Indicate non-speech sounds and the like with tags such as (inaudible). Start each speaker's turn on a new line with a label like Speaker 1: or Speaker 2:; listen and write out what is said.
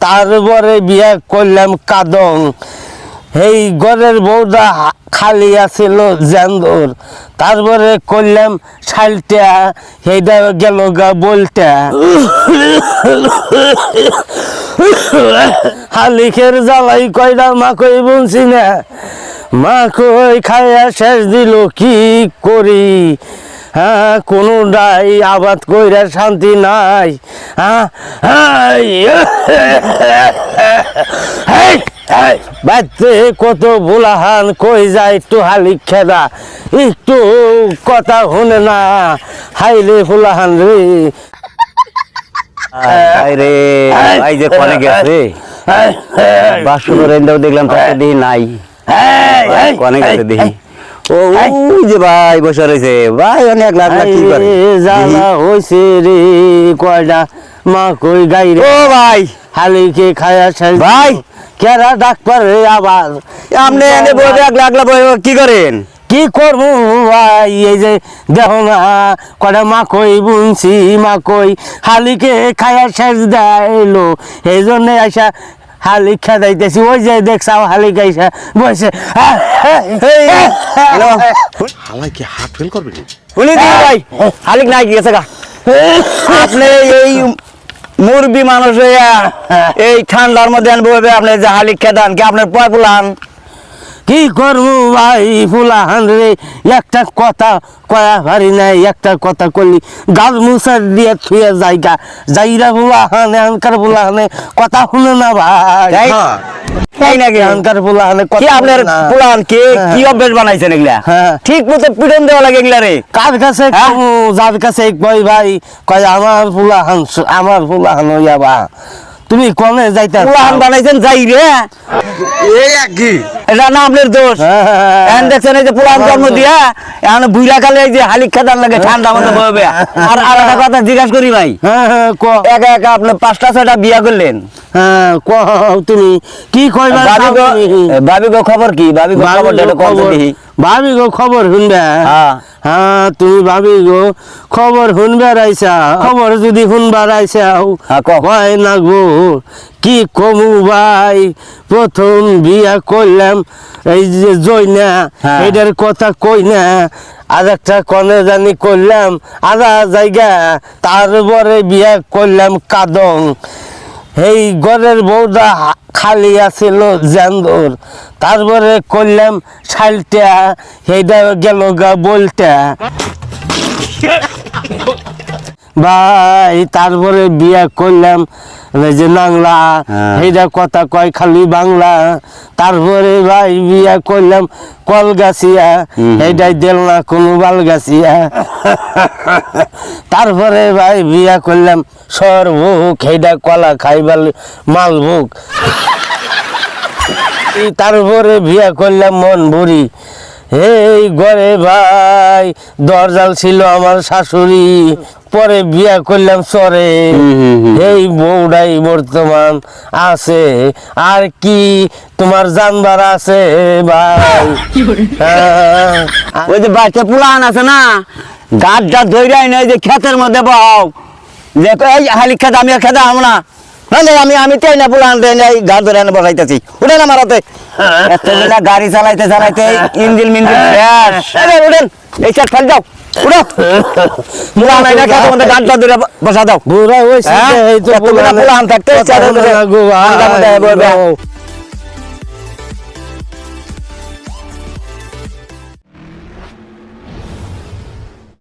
Speaker 1: তারপরে বিয়া করলাম কাদং। এই ঘরের হা- খালি আছিল জেন্দর। তারপরে করলাম শালটা, সেইটা গেল গা বলটা। হালিখের জ্বালাই কয়টা মা কই বলছি না। মা কই খাইয়া শেষ দিল কি করি? হ্যাঁ কোনো ডাই আবাদ কইরা শান্তি নাই। হ্যাঁ বাচ্চে কত বুলাহান কই যায় একটু হালি খেদা একটু কথা শুনে না। হাইলে ফুলাহান রে।
Speaker 2: ভাই রে ভাই যে কনে গেছে। বাসুর দেখলাম তাকে নাই। কনে গেছে দেখি ও যে ভাই বসে রয়েছে। ভাই অনেক লাখ লাখ কি করে?
Speaker 1: জানা হইছে রে কয়টা মা কই গাই রে?
Speaker 2: ও ভাই।
Speaker 1: হালিকে খায়া শেষ
Speaker 2: ভাই।
Speaker 1: কেরা ডাক্তার রে আবার?
Speaker 2: আপনি এনে বসে এক লাখ লাখ কি করেন?
Speaker 1: কি করব ভাই? এই যে দেখো না কটা মা কই বুনছি মা কই হালিকে খায়া শেষ দেয়লো এই জন্যে আইসা হালি খেদাইতেছি ওই যে দেখছাও হালি গাইসা বসে।
Speaker 2: হ্যালো
Speaker 3: হালাই কি হাত ফেল করবে
Speaker 2: বলি দি ভাই হালিক নাই গেছে গা। আপনি এই মুরবি মানুষ হইয়া এই ঠান্ডার মধ্যে আনব আপনি যে হালিক খেদান কি আপনার পয় পুলান
Speaker 1: কি করব ভাই ফুলাহান রে? একটা কথা কয়া পারি নাই একটা কথা করলি গাল মুসার দিয়ে থুয়ে জায়গা। যাইরা ফুলাহানে আনকার ফুলাহানে কথা শুনে না ভাই।
Speaker 2: তাই? নাকি
Speaker 1: ফুলাহানে
Speaker 2: কি?
Speaker 1: কথা
Speaker 2: আপনার
Speaker 1: শুনে না।
Speaker 2: পুলান কি? কি অভ্যাস বানাইছেন এগুলা?
Speaker 1: হ্যাঁ।
Speaker 2: ঠিক মতো পিটন দেওয়া লাগে এগুলা রে।
Speaker 1: কার কাছে
Speaker 2: হ্যাঁ?
Speaker 1: যার ভাই কয় আমার ফুলাহান আমার ফুলাহান হইয়া বা। তুমি কনে যাইতা
Speaker 2: পুলান বানাইছেন যাই রে।
Speaker 3: এই এক কি
Speaker 2: এটা না আপনার দোষ।
Speaker 1: হ্যাঁ।
Speaker 2: এখন দেখছেন এই যে পুলান জন্ম দিয়া এখন বুইরা কালে এই যে হালিক খেদার লাগে ঠান্ডা মতো হবে আর আর একটা কথা জিজ্ঞাসা করি ভাই।
Speaker 1: হ্যাঁ হ্যাঁ ক।
Speaker 2: একা একা আপনি পাঁচটা ছয়টা বিয়া করলেন?
Speaker 1: হ্যাঁ তুমি? কি কইবা
Speaker 2: ভাবি গো গো খবর কি? ভাবি গো খবর
Speaker 1: ভাবি গো খবর শুনবে।
Speaker 2: হ্যাঁ।
Speaker 1: হ্যাঁ তুমি ভাবি গো খবর শুনবে রাইছা খবর যদি শুনবা রাইছাও
Speaker 2: হ্যাঁ,
Speaker 1: কয় না গো কি কমু ভাই? প্রথম বিয়া করলাম এই যে জয়না
Speaker 2: হ্যাঁ।
Speaker 1: এটার কথা কই না আর একটা কনে জানি করলাম আধা জায়গা তারপরে বিয়া করলাম কাদং। এই ঘরের বউটা হা- খালি আছিল জান্দর। তারপরে করলাম শালটা সেইটা গেল গা বলটা। (laughs) ভাই তারপরে বিয়া করলাম যে নাংলা
Speaker 2: হ্যাঁ।
Speaker 1: সেইটা কথা কয় খালি বাংলা। তারপরে ভাই বিয়া করলাম কলগাছিয়া। এইটাই দিল না কোনো বালগাছিয়া। তারপরে ভাই বিয়া করলাম সরভোগ সেইটা কলা খাইবার মালভোগ। এই তারপরে বিয়া করলাম মন ভরি এই ঘরে ভাই দরজাল ছিল আমার শাশুড়ি। পরে বিয়া করলাম সরে। এই বউডাই বর্তমান আছে। আর কি তোমার জানবার আছে ভাই? হ্যাঁ,
Speaker 2: ওই যে বাচ্চা পুলান আছে না গাছটা দৈরাই নাই যে ক্ষেতের মধ্যে বহাও। যে এই হালি খেত আমি আর খেতে আমরা নাহলে আমি আমি তাই না পুলান দেয় নাই গাছ ধরে এনে বসাইতেছি। উঠে না মারাতে গাড়ি চালাইতে চালাইতে ইঞ্জিন মিঞ্জিন রে, উঠেন এই চার ফেল যাও বসা দাও।
Speaker 1: বুড়া হয়েছে
Speaker 2: হ্যাঁ? থাকতে